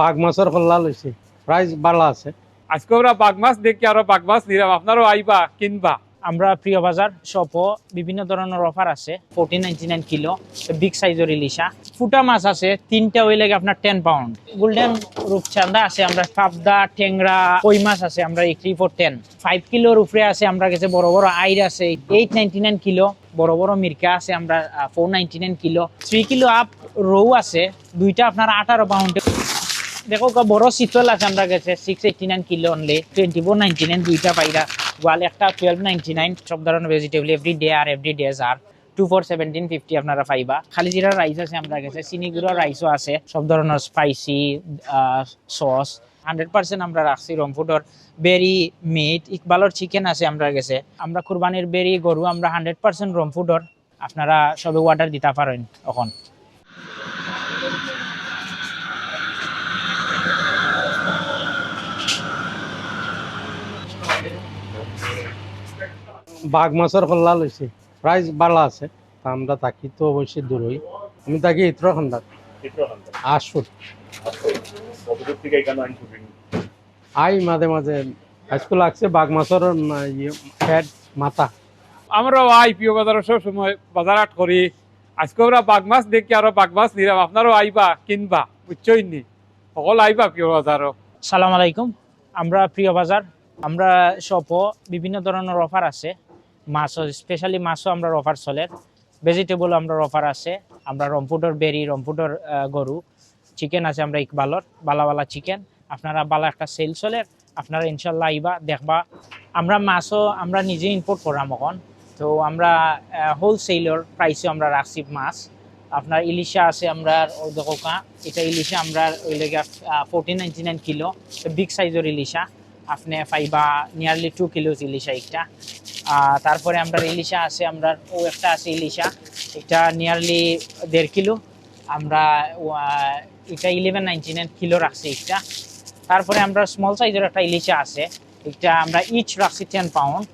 বাঘ মাছের খোল্লা লইছে। প্রাইস ভালো আছে। আজকে আমরা বাঘ মাছ দেখি আরও বাঘ মাছ নিলাম। আপনারও আইবা কিনবা? আমরা প্রিয় বাজার শপও বিভিন্ন ধরনের অফার আছে। Fourteen ninety nine kilo big সাইজের ইলিশা। ফুটা মাছ আছে তিনটা ওই লাগে আপনার টেন পাউন্ড গোল্ডেন রূপচান্দা আছে আমরা পাবদা টেংরা কই মাছ আছে আমরা একটি ফোর টেন ফাইভ কিলোর উপরে আছে আমরা কাছে বড় বড় আইর আছে। এইট নাইনটি নাইন কিলো বড় বড় মির্কা আছে আমরা four ninety nine kilo three kilo up রৌ আছে দুইটা আপনার আঠারো পাউন্ডে দেখো বড় শীতল আছে আমরা কাছে six eighty nine kilo only twenty four ninety nine দুইটা পাইরা, গোয়াল একটা টুয়েলভ নাইনটি নাইন সব ধরনের ভেজিটেবল এভরি ডে আর এভরি ডে আর টু ফোর সেভেন্টিন ফিফটি আপনারা পাইবা। খালি জিরা রাইস আছে আমরা গেছে, চিনি গুঁড়ো রাইসও আছে, সব ধরনের স্পাইসি সস হান্ড্রেড পার্সেন্ট আমরা রাখছি রমফুডর বেরি মিট ইকবালর চিকেন আছে আমরা গেছে। আমরা কুরবানির বেরি গরু, আমরা হান্ড্রেড পার্সেন্ট রমফুডর আপনারা সবে অর্ডার দিতে পারেন, এখন। বাঘ মাছের খোল্লা লইছে প্রাইস ভালো আছে তা আমরা থাকি তো অবশ্যই দূরই আমি থাকি উত্তরাখণ্ডাত আসুর আই মাঝে মাঝে আজকে লাগছে বাঘ মাছের হেড মাথা। আমরাও আই প্রিয় বাজার সব সময় বাজার হাট করি। আজকে আমরা বাঘ মাছ দেখি আরও বাঘ মাছ নিলাম আপনারও আইবা কিনবা বুঝছই নি? সকল আইবা প্রিয় বাজারও। সালাম আলাইকুম। আমরা প্রিয় বাজার আমরা শপও বিভিন্ন ধরনের অফার আছে। মাছও স্পেশালি মাছও আমরা অফার চলে ভেজিটেবল আমরা অফার আছে, আমরা রমপুটর বেরি রমপুটর গরু। চিকেন আছে আমরা ইকবালর বালা বালা চিকেন আপনারা বালা একটা সেল চলে আপনারা ইনশাল্লাহ আইবা, দেখবা। আমরা মাছও আমরা নিজে ইম্পোর্ট করাম এখন। তো আমরা হোলসেলর প্রাইসে আমরা রাখছি মাছ। আপনার ইলিশা আছে আমরা দেখো এটা ইলিশা আমরা ওই লেগে fourteen ninety nine kilo. Big সাইজের ইলিশা। আপনি পাইবা নিয়ারলি টু কিলোস ইলিশা একটা। তারপরে আমরা ইলিশা আছে, আমরা ও একটা আছে ইলিশা। এটা নিয়ারলি দেড় কিলো। আমরা এটা ইলেভেন নাইনটি নাইন কিলো রাখছি একটা। তারপরে আমরা স্মল সাইজের একটা ইলিশা আছে। এটা আমরা ইচ রাখছি টেন পাউন্ড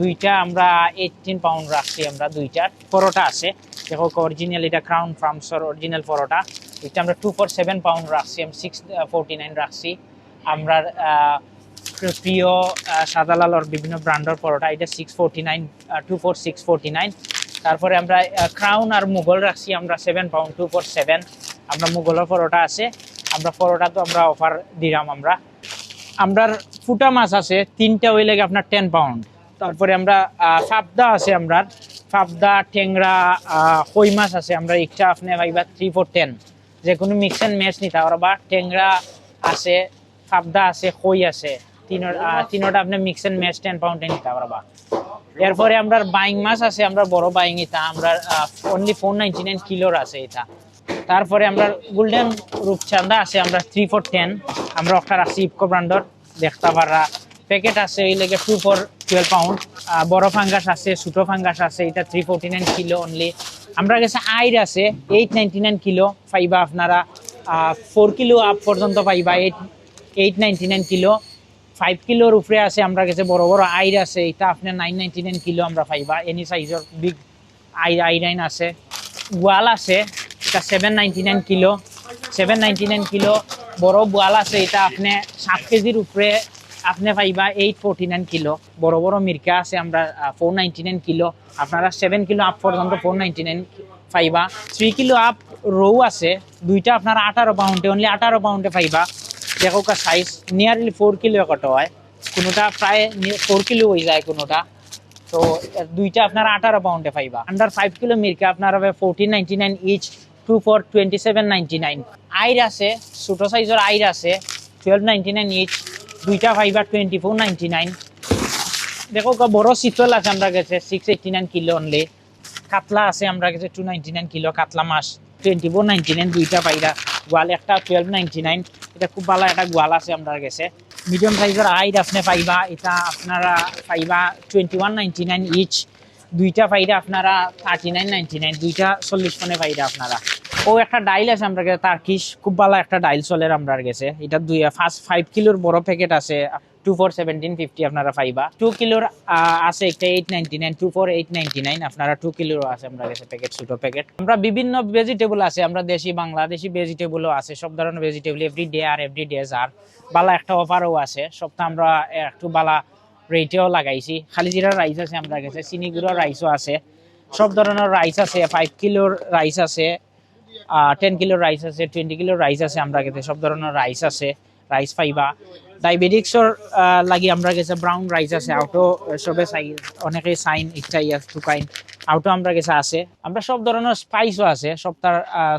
দুইটা আমরা এইটিন পাউন্ড রাখছি আমরা দুইটার পরোটা আছে। দেখো অরিজিনাল এটা ক্রাউন ফার্মসর অরিজিনাল পরোটা। এটা আমরা টু ফোর সেভেন পাউন্ড রাখছি, আমি সিক্স ফোরটি নাইন রাখছি। আমরা প্রিয় আহ, সাদালালর বিভিন্ন ব্র্যান্ডের পরোটা এটা six forty nine two for six forty nine তারপরে আমরা ক্রাউন আর মুঘল রাখছি আমরা seven pound two for seven আমরা মুঘলের পরোটা আছে আমরা পরোটা তো আমরা অফার দিলাম আমরা। আমরার ফুটা মাছ আছে তিনটা ওই লাগে আপনার টেন পাউন্ড তারপরে আমরা পাবদা আছে আমরার পাবদা টেংরা কই মাছ আছে আমরা একটা আপনি ভাইবা থ্রি ফোর টেন যে কোনো মিক্স অ্যান্ড ম্যাচ নিতে পারবা টেংরা আছে পাবদা আছে কই আছে। আহ, তিনোটা আপনি মিক্স অ্যান্ড ম্যাচ টেন পাউন্ডে নিতে পারবা এরপরে আমরা বাইং মাছ আছে আমরা বড় বাইং এটা আমরা অনলি ফোর নাইনটি নাইন কিলোর আছে এটা। তারপরে আমরা গোল্ডেন রূপচান্দা আছে আমরা থ্রি ফোর টেন আমরা একটা রাখছি ইপকো ব্র্যান্ডর দেখতে পারা প্যাকেট আছে এই লেগে টু ফোর টুয়েলভ পাউন্ড বড় ফাঙ্গাস আছে ছোটো ফাঙ্গাস আছে এটা three forty nine kilo only আমরা কাছে আইর আছে এইট নাইনটি নাইন কিলো পাইবা আপনারা ফোর কিলো আপ পর্যন্ত পাইবা eight eight ninety nine kilo five কিলোর উপরে আছে, আমরা কাছে বড় বড় আইর আছে, এটা আপনার নাইন নাইনটি নাইন কিলো আমরা পাইবা এনি সাইজের বিগ আই, আইরাইন আছে। গোয়াল আছে, এটা seven ninety nine kilo. Seven ninety nine kilo, বড় বোয়াল আছে, এটা আপনি সাত কেজির উপরে আপনি পাইবা এইট ফোরটি নাইন কিলো। বড় বড় মির্কা আছে, আমরা ফোর নাইনটি নাইন কিলো। আপনারা সেভেন কিলো আপ পর্যন্ত ফোর নাইনটি নাইন পাইবা। থ্রি কিলো আপ রৌ আছে, দুইটা আপনারা আঠারো পাউন্ডে অনলি আঠারো পাউন্ডে পাইবা। দেখো সাইজ নিয়ারলি ফোর কিলো কত হয়। কোনোটা প্রায় ফোর কিলো হয়ে যায় কোনোটা। তো, দুইটা আপনারা আঠারো পাউন্ডে পাইবা। আন্ডার ফাইভ কিলো মির্কে আপনারা fourteen ninety nine each two for twenty seven nine আইর আছে, ছোটো সাইজের আইর আছে টুয়েলভ নাইনটি নাইন ইচ দুইটা পাইবা টোয়েন্টি ফোর নাইন দেখো বড় শীতল আছে আমরা কাছে six eighty nine kilo only কাতলা আছে আমরা কাছে টু নাইনটি নাইন কিলো কাতলা মাছ টোয়েন্টি ফোর নাইনটি নাইন দুইটা পাইরা গোয়াল, একটা টুয়েলভ নাইনটি নাইন এটা খুব ভালো একটা গোয়াল আছে আপনার কাছে। মিডিয়াম সাইজের আইড আপনি পাইবা, এটা আপনারা পাইবা twenty one ninety nine each দুইটা পাইরা আপনারা থার্টি নাইন নাইনটি নাইন দুইটা চল্লিশ ফোনে পাইরা আপনারা। ও একটা ডাইল আছে আমরা কাছে তার্কিশ খুব ভালো একটা ডাইল চলে আমরা গেছে এটা দুই, ফার্স্ট ফাইভ কিলোর বড় প্যাকেট আছে টু ফোর সেভেন্টিন ফিফটি আপনারা পাইবা। টু কিলোর আছে একটা eight ninety nine two for eight ninety nine আপনারা টু কিলোর আছে আমরা কাছে প্যাকেট ছোটো প্যাকেট আমরা বিভিন্ন ভেজিটেবল আছে, আমরা দেশি, বাংলাদেশি ভেজিটেবলও আছে, সব ধরনের ভেজিটেবল এভরি ডে আর এভরি ডে আর বালা একটা অফারও আছে সপ্তাহ আমরা একটু বালা রেটেও লাগাইছি। খালি জিরা রাইস আছে আমরা কাছে, চিনি গুঁড়ো রাইসও আছে। সব ধরনের রাইস আছে ফাইভ কিলোর রাইস আছে টেন কিলোর রাইস আছে টোয়েন্টি কিলোর রাইস আছে আমরা কাছে, সব ধরনের রাইস আছে। রাইস পাইবা ডায়াবেটিক্সর লাগি আমরা কাছে ব্রাউন রাইস আছে আউটো সবে চাই অনেকে চাইন ইচ্ছা ইয়া শুকাইন আউটো আমরা গেছে আছে আমরা সব ধরনের স্পাইসও আছে সবটার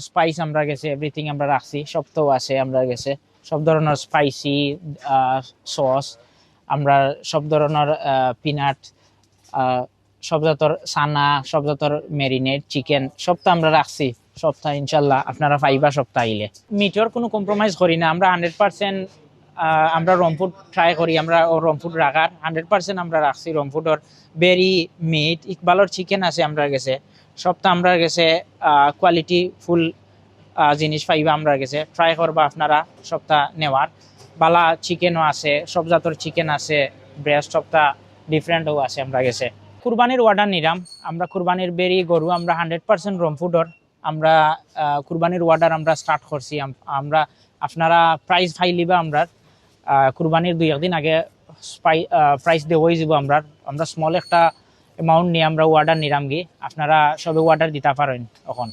স্পাইস আমরা কাছে এভরিথিং আমরা রাখছি সবটাও আছে আমরা কাছে সব ধরনের স্পাইসি সস আমরা সব ধরনের পিনাট সব জাতর সানা সব জাতর মেরিনেট চিকেন সবটা আমরা রাখছি সপ্তাহ, ইনশাল্লাহ আপনারা পাইবা সপ্তাহ আইলে। মিটর কোনো কম্প্রোমাইজ করি না, আমরা হান্ড্রেড পার্সেন্ট আমরা রমফুড ট্রাই করি, আমরা রমফুড রাখার। হান্ড্রেড পার্সেন্ট আমরা রাখছি রমফুডর বেরি মিট ইকবালর চিকেন আছে আমরা গেছে সপ্তাহ আমরা গেছে কোয়ালিটি ফুল জিনিস পাইবা আমরা গেছে ট্রাই করবা আপনারা সপ্তাহ নেওয়ার। বালা চিকেনও আছে, সব জাতর চিকেন আছে ব্রেস্ট সপ্তাহ ডিফারেন্টও আছে আমরা গেছে কুরবানির অর্ডার নিলাম। আমরা কুরবানির বেরি গরু, আমরা হান্ড্রেড পার্সেন্ট রমফুডর আমরা কুরবানির ওয়ার্ডার আমরা স্টার্ট করছি। আমরা, আপনারা প্রাইজ ফাই লিবা আমরা কুরবানির দুই একদিন আগে প্রাইজ দেওয়াই যাব আমরা আমরা স্মল একটা অ্যামাউন্ট নিয়ে আমরা অর্ডার নিলাম গিয়ে। আপনারা সবে অর্ডার দিতে পারেন এখন।